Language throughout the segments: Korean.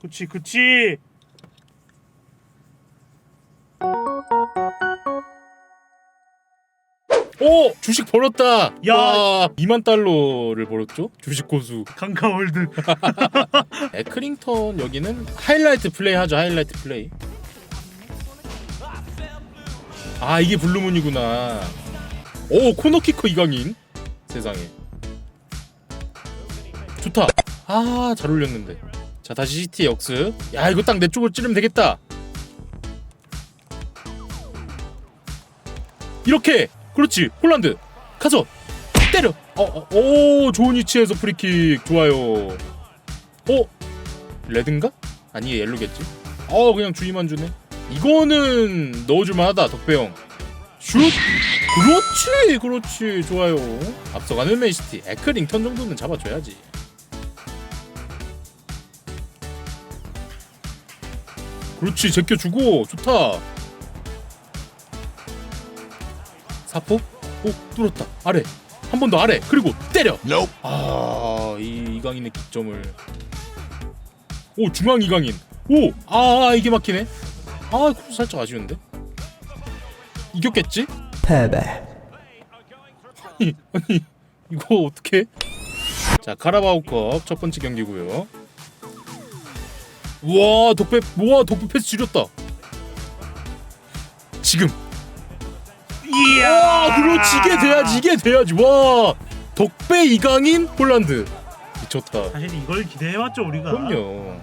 그치 그치 오 주식 벌었다. 야. 와, 2만 달러를 벌었죠? 주식 고수. 강카월드 에크링턴 여기는 하이라이트 플레이 하죠. 하이라이트 플레이. 아 이게 블루문이구나. 오 코너키커 이강인. 세상에. 좋다. 아 잘 올렸는데. 자 다시 CT 역습. 야 이거 딱 내 쪽으로 찌르면 되겠다. 이렇게. 그렇지. 홀란드. 가서 때려. 어, 어, 오 좋은 위치에서 프리킥. 좋아요. 어? 레드인가? 아니 옐로겠지? 어 그냥 주의만 주네. 이거는 넣어줄만하다 덕배형 슛. 그렇지 그렇지. 좋아요. 앞서가는 맨시티. 에크링턴 정도는 잡아줘야지 그렇지 제껴주고 좋다. 사포? 오 뚫었다. 아래. 한 번 더 아래. 그리고 때려. 아이 이강인의 기점을. 오 중앙 이강인. 오아 이게 막히네. 아 살짝 아쉬운데? 이겼겠지? 패배. 아니 아니 이거 어떻게 자 카라바오컵 첫 번째 경기고요 와 덕배 와 덕배 패스 지렸다. 지금. 이야. 와 그렇지. 이게 돼야지 이게 돼야지. 와 덕배 이강인 폴란드. 미쳤다. 사실 이걸 기대해왔죠 우리가. 그럼요.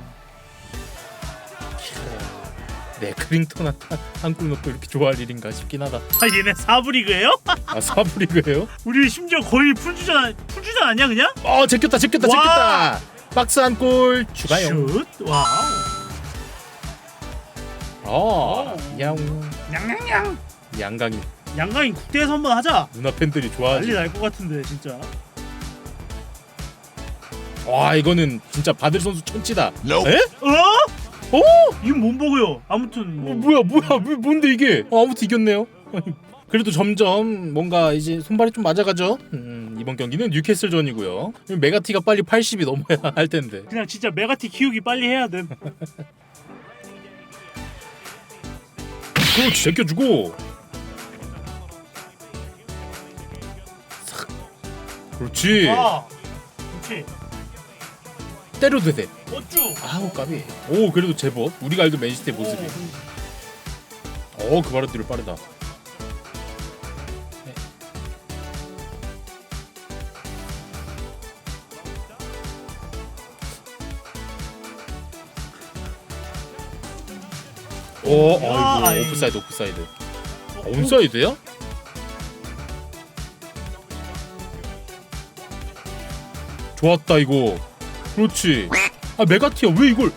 네 크링턴 한골 넣고 이렇게 좋아할 일인가 싶긴 하다. 아 얘네 사브리그예요? 아 사브리그예요? 우리 심지어 거의 풀주전 풀주전 아니야 그냥? 아 제꼈다 제꼈다 와. 제꼈다 박스 한 골 추가요 슛. 와우. 아 야옹 냥냥냥. 양강이. 양강인 국대에서 한번 하자. 누나 팬들이 난리 좋아하지. 날 것 같은데 진짜. 와 이거는 진짜 바들 선수 천치다. 에? 어? 어? 이건 뭔 보고요? 아무튼 뭐. 뭐야 뭐야 뭐, 뭔데 이게? 어, 아무튼 이겼네요. 그래도 점점 뭔가 이제 손발이 좀 맞아가죠? 음, 이번 경기는 뉴캐슬전이고요. 메가티가 빨리 80이 넘어야 할 텐데. 그냥 진짜 메가티 키우기 빨리 해야 돼 그렇지 제껴주고. 싹. 그렇지. 와 그렇지. 때려도 돼. 어쭈. 아우 까비. 오 그래도 제법. 우리가 알던 맨시티의 모습이. 어그 바로 뒤로 빠르다 오 야, 아이고 아이. 오프사이드 오프사이드. 아, 온사이드야? 좋았다 이거. 그렇지. 아 메가티야 왜 이걸?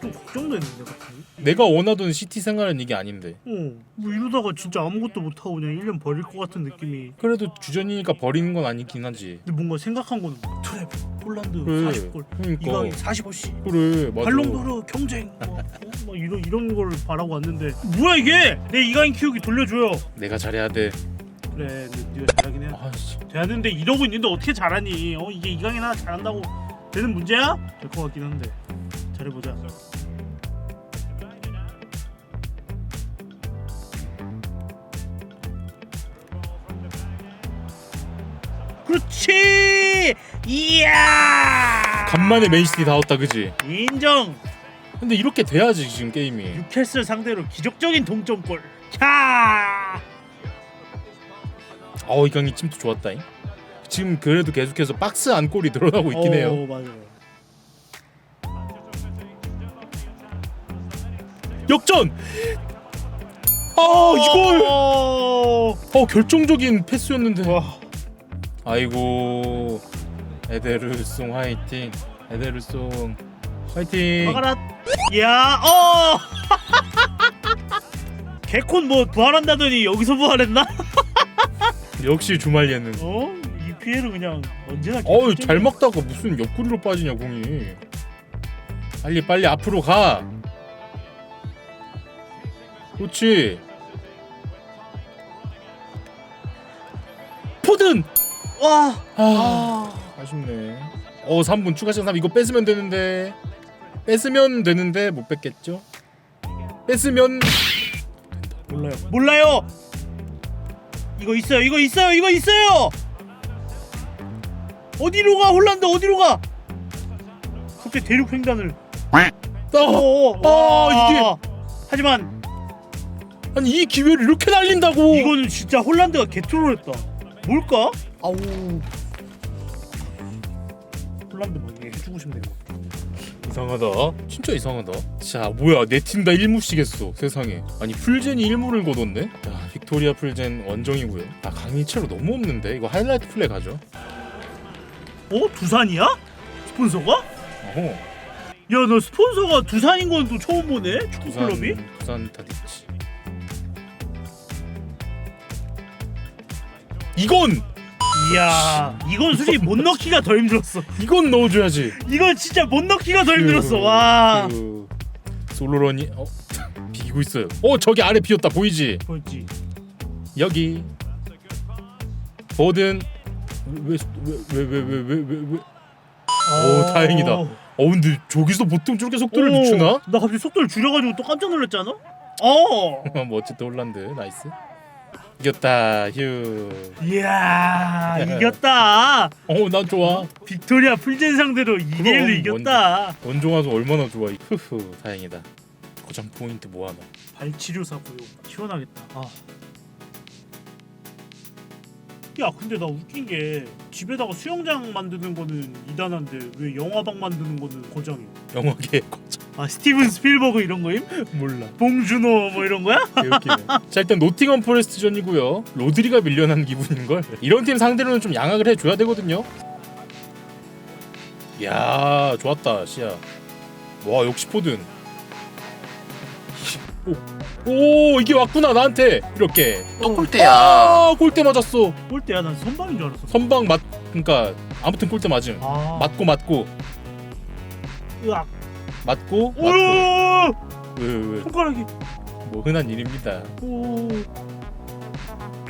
좀 걱정되는데 갑자기? 내가 원하던 시티 생활은 이게 아닌데. 어 뭐 이러다가 진짜 아무것도 못 하고 그냥 1년 버릴 것 같은 느낌이. 그래도 주전이니까 버리는 건 아니긴 하지. 근데 뭔가 생각한 거는 트랩 폴란드 그래, 40골 그러니까. 이강인 45시 그래 맞아. 발롱도르 경쟁. 뭐, 어? 막 이런 이런 걸 바라고 왔는데. 뭐야 이게? 내 이강인 키우기 돌려줘요. 내가 잘해야 돼. 그래 네, 네가 잘하긴 해. 아씨 되는데 이러고 있는데 어떻게 잘하니? 어 이게 이강인 하나 잘한다고 되는 문제야? 될 것 같긴 한데. 잘해보자. 그렇지 이야! 간만에 맨시티 다 왔다 그지? 인정! 근데 이렇게 돼야지 지금 게임이. 뉴캐슬 상대로 기적적인 동점골. 캬! 아우 이강인 찜도 좋았다잉. 지금 그래도 계속해서 박스 안 골이 늘어나고 있긴 해요. 어, 맞아요. 역전! 아 이걸 어... 어 결정적인 패스였는데. 와. 아이고 에데르송 화이팅. 에데르송 화이팅. 막아라. 야 어! 개콘 뭐 부활한다더니 여기서 부활했나? 역시 주말 예능. 어? 이 피해를 그냥 언제나 어우 개콘 잘 막다가 무슨 옆구리로 빠지냐 공이. 빨리 빨리 앞으로 가. 그렇지. 포든! 와! 아. 아... 아쉽네 어 3분 추가 시간 3 이거 뺏으면 되는데 뺏으면 되는데 못 뺏겠죠? 뺏으면 몰라요. 몰라요. 이거 있어요. 이거 있어요. 이거 있어요. 어디로 가? 홀란드 어디로 가? 갑자기 대륙 횡단을. 어, 어, 아, 와. 이게- 하지만 아니 이 기회를 이렇게 날린다고 이거는 진짜 홀란드가 개트롤했다. 뭘까? 아우. 홀란드 뭐 이게 해주고 싶네. 이상하다 진짜 이상하다 자 뭐야 내 팀 다 1무씩 했어 세상에 아니 풀젠이 1무를 거뒀네 야 빅토리아 풀젠 원정이고요 아 강의체로 너무 없는데 이거 하이라이트 플레이 가죠 어? 두산이야? 스폰서가? 어허 야, 너 스폰서가 두산인 건 또 처음 보네. 축구 부산 클럽이? 부산 타디치 이건 이야, 이건 솔직히 못 넣기가 더 힘들었어. 이건 넣어줘야지 이건 진짜 못 넣기가 더 힘들었어. 와. 그 솔로런이 어 비기고 있어요 어 저기 아래 비었다 보이지 뭐였지? 여기 보든 왜왜왜왜왜 왜왜 오, 다행이다. 어 근데 저기서 보통 저렇게 속도를 늦추나? 나 갑자기 속도를 줄여가지고 또 깜짝 놀랐잖아. 어. 뭐 어쨌든 홀란드 나이스 이겼다 휴 이야, 이겼다. 어난 좋아 빅토리아 풀젠 상대로 2대 1로 그럼, 이겼다. 원종 와서 얼마나 좋아 후후 다행이다 고장 포인트 뭐하나 발치료사 고용 시원하겠다. 아. 야 근데 나 웃긴 게 집에다가 수영장 만드는 거는 이단한데 왜 영화방 만드는 거는 고장이야? 영화계 고장 아 스티븐 스필버그 이런 거임? 몰라. 봉준호 뭐 이런 거야? 개웃기네 자 일단 노팅엄 포레스트전이고요. 로드리가 밀려난 기분인 걸? 이런 팀 상대로는 좀 양악을 해줘야 되거든요. 야 좋았다 시야. 와 역시 포든. 오, 오 이게 왔구나 나한테. 이렇게. 또 골대야. 아 골대 맞았어. 볼 때야 난 선방인 줄 알았어. 선방 맞 그러니까 아무튼 골대 맞음. 아. 맞고 맞고. 으악. 맞고 오! 맞고. 왜왜뭐 손가락이. 흔한 일입니다. 오.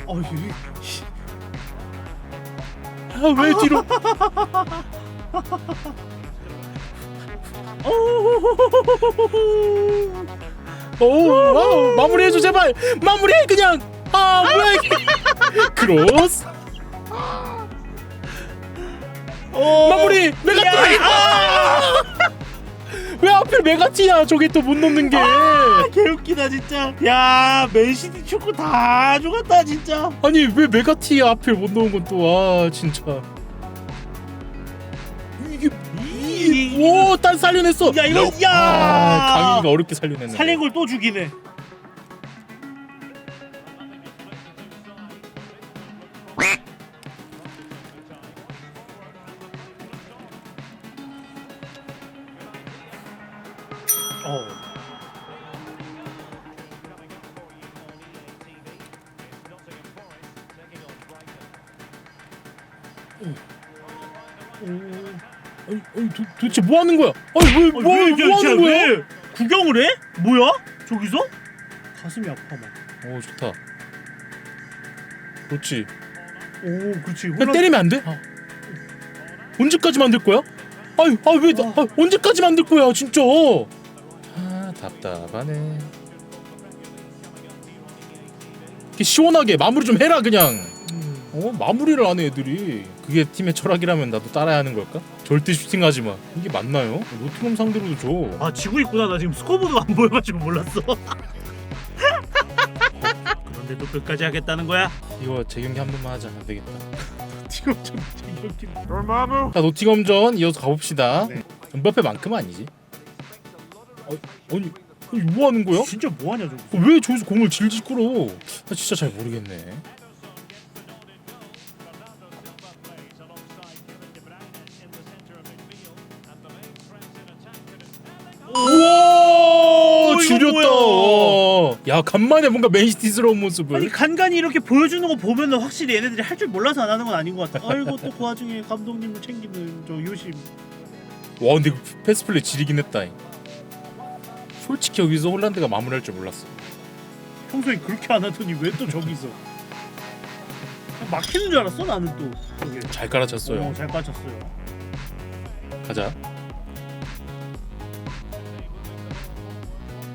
어 이게 아, 왜 뒤로? 오 와우 마무리해줘 제발. 마무리해 그냥. 아 뭐야 이게. 크로스. 오. 마무리 메가티 아! 왜 하필 메가티야 저게 또 못 넣는 게 개웃기다 진짜. 야 맨시티 축구 다 죽었다 진짜. 아니 왜 메가티야 하필 못 넣은 건 또 아 진짜 이게 이- 오딴 살려냈어 야 이거 야. 아 강인이가 어렵게 살려냈네 살린 걸 또 죽이네. 어. 아니, 아니 도, 도대체 뭐 하는 거야 아니 왜 뭐, 왜, 뭐 하는 거야 왜 구경을 해? 뭐야? 저기서? 가슴이 아파 막. 오 좋다 그렇지 오, 그렇지. 그냥 때리면 안 돼? 언제까지 만들 거야? 아유, 아왜 아. 아, 언제까지 만들 거야, 진짜? 아, 답답하네. 이렇게 시원하게 마무리 좀 해라 그냥. 음. 어, 마무리를 안 해 애들이. 그게 팀의 철학이라면 나도 따라야 하는 걸까? 절대 슈팅하지 마. 이게 맞나요? 노팅엄 상대로도 줘. 아 지고 있구나. 나 지금 스코어보드가 안 보여가지고 몰랐어. 그런데도 끝까지 하겠다는 거야? 이거 재경기 한 번만 하자. 안 되겠다. 지금 좀 재밌긴. 자, 노팅엄전 이어서 가봅시다. 네. 음바페만큼은 아니지. 어, 아니, 아니, 뭐 하는 거야? 진짜 뭐 하냐 저거. 어, 왜 저기서 공을 질질 끌어? 나 진짜 잘 모르겠네. 우와 이거 줄였다. 뭐야? 어. 야 간만에 뭔가 맨시티스러운 모습을. 아니 간간히 이렇게 보여주는 거 보면은 확실히 얘네들이 할 줄 몰라서 안 하는 건 아닌 것 같아. 아이고 또 그 와중에 감독님을 챙기는 저 요심. 와 근데 그 패스 플레이 지리긴 했다. 솔직히 여기서 홀란드가 마무리할 줄 몰랐어. 평소에 그렇게 안 하더니 왜 또 저기서? 막히는 줄 알았어 나는 또. 저게. 잘 깔아쳤어요. 어, 잘 빠졌어요. 가자.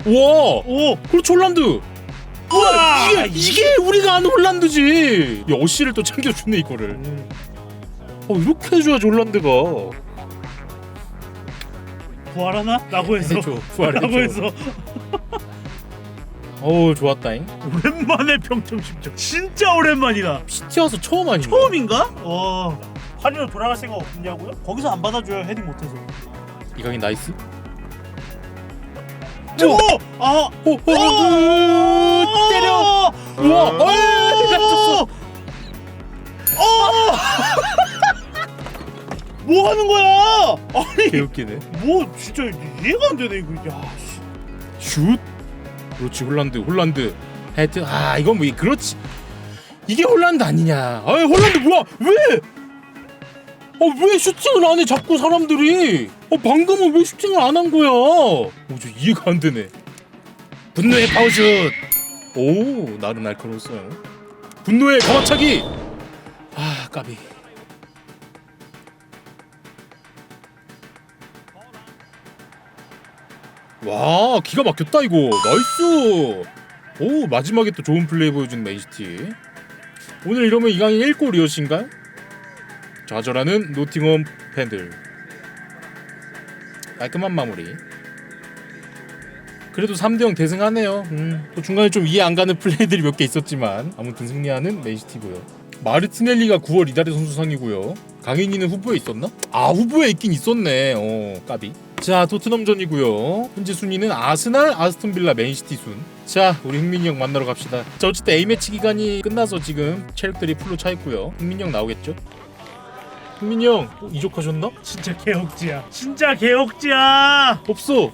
와, 오! 그렇지 홀란드. 우와! 이게 이게 우리가 아는 홀란드지. 야, 어시를 또 챙겨주네 이거를. 음, 어 이렇게 해줘야지 홀란드가. 부활하나? 라고 해서 해줘. 부활해줘. 라고 해서 어우 좋았다잉. 오랜만에 평점 10점 진짜 오랜만이다 시티 와서 처음 아닌가? 처음인가? 와 파리로 돌아갈 생각 없냐고요? 거기서 안 받아줘요 헤딩 못해서 이강인 나이스. 오! 아! 오, 오, 오, 때려. 우와, 오! 갇혔어. 뭐 하는 거야? 아니 개웃기네. 뭐 진짜 이해가 안 되네 이거. 야 씨. 슛. 그렇지 홀란드 홀란드. 헤트 아 이건 뭐 이- 그렇지. 이게 홀란드 아니냐? 아 홀란드 뭐야? 왜? 어왜 슈팅을 안 해 자꾸 사람들이? 어 방금은 왜 슈팅을 안 한 거야? 어저 이해가 안 되네. 분노의 파워슛. 오 나름 날카로웠어요 분노의 가마차기. 아 까비 와 기가 막혔다 이거. 나이스! 오 마지막에 또 좋은 플레이 보여준 맨시티 오늘 이러면 이강인 1골 이엇인가요? 좌절하는 노팅엄 팬들. 깔끔한 마무리. 그래도 3대0 대승하네요. 음, 또 중간에 좀 이해 안 가는 플레이들이 몇 개 있었지만 아무튼 승리하는 맨시티고요. 마르티넬리가 9월 이달의 선수상이고요. 강인이는 후보에 있었나? 아 후보에 있긴 있었네. 어 까비 자 토트넘전이고요 현재 순위는 아스날, 아스톤빌라, 맨시티 순. 자 우리 흥민이 형 만나러 갑시다. 자 어쨌든 A 매치 기간이 끝나서 지금 체력들이 풀로 차 있고요. 흥민이 형 나오겠죠? 흥민이 형 어, 이적하셨나? 진짜 개혁지야 진짜 개혁지야 없어.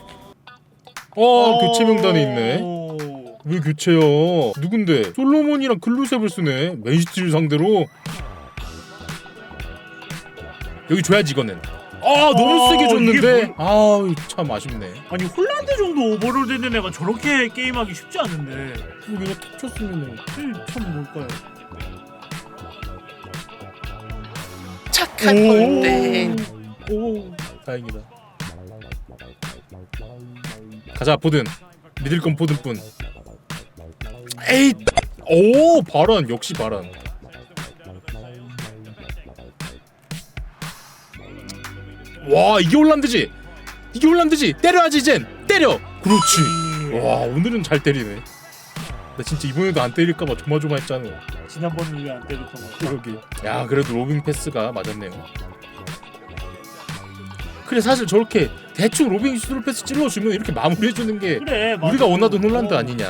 어 교체 명단에 있네. 오. 왜 교체요? 누군데? 솔로몬이랑 글루셉을 쓰네. 맨시티를 상대로. 여기 줘야지 이거는. 아 너무 아, 세게 이게 줬는데. 아참 아쉽네. 아니 홀란드 정도 오버롤 되는 애가 저렇게 게임하기 쉽지 않은데 이거 그냥 툭 쳤으면 이게 참 뭘까요? 착한 오. 골대. 오 다행이다. 가자 포든 믿을 건 포든뿐. 에이 오 바란 역시 바란. 와 이게 홀란드지 이게 홀란드지 때려야지 젠 때려 그렇지 와 오늘은 잘 때리네 나 진짜 이번에도 안 때릴까봐 조마조마했잖아 지난번에 왜안 때렸던 거 그러게. 야 그래도 로빙 패스가 맞았네요. 그래 사실 저렇게 대충 로빙 슈트 패스 찔러주면 이렇게 마무리해주는 게 그래. 우리가 원하던 홀란드 어. 아니냐.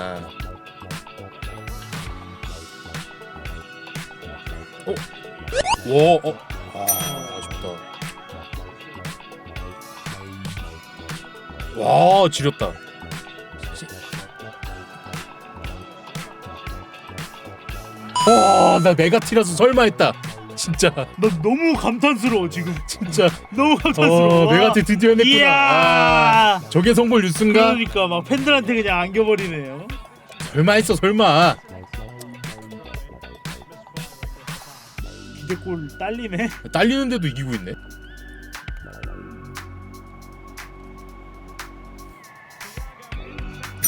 어? 와, 어, 와 지렸다. 와나 메가티라서 설마 했다. 진짜 나 너무 감탄스러워 지금 진짜 너무 감탄스러워 어 메가티 드디어 냈구나. 이야 아, 저게 성골 뉴스인가? 그러니까 막 팬들한테 그냥 안겨버리네요 설마 했어 설마. 기대골 딸리네 딸리는데도 이기고 있네.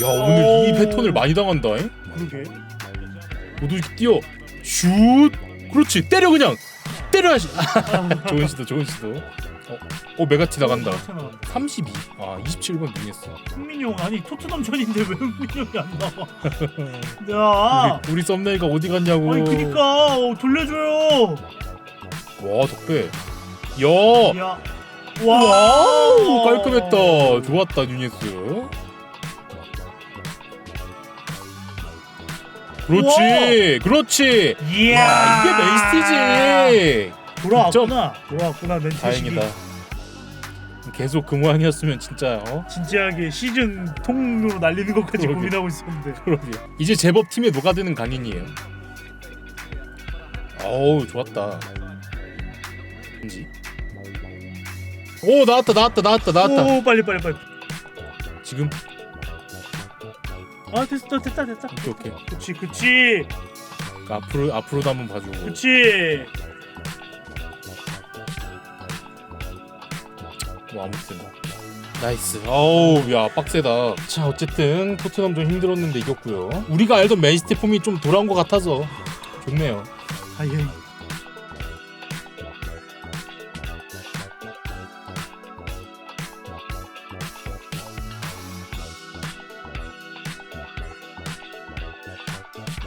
야 오늘 이 오. 패턴을 많이 당한다. 잉? 그러게 모두 이렇게 뛰어. 슛. 그렇지. 때려 그냥. 아, 좋은 시도 좋은 시도. 어, 어 메가티 나간다. 괜찮아. 32. 아 27번 누니했어. 흥민이 형 아니 토트넘 전인데 왜 흥민이 형이 안 나와 야 우리, 우리 썸네일가 어디 갔냐고. 아니 그니까 어, 돌려줘요 와 덕배. 야. 야 와우 깔끔했다. 좋았다 뉴니스. 그렇지. 그렇지. 이야 야 이게 맨시티지. 돌아왔구나 돌아왔구나 맨시티 다행이다. 계속 금호환이었으면 진짜 어? 진지하게 시즌 통으로 날리는 것까지 그러게. 고민하고 있었는데 그러게. 이제 제법 팀에 녹아드는 강인이에요. 어우 좋았다. 왠지. 오 나왔다 나왔다 나왔다 나왔다. 오 빨리 빨리 빨리 지금 아 됐다 됐다 됐다. 오케이 오케이. 그치 그치. 그 앞으로 앞으로도 한번 봐주고. 그치. 뭐 아무튼. 나이스. 어우 야 빡세다. 자 어쨌든 토트넘 좀 힘들었는데 이겼고요. 우리가 알던 맨시티 폼이 좀 돌아온 것 같아서 좋네요. 하이헤이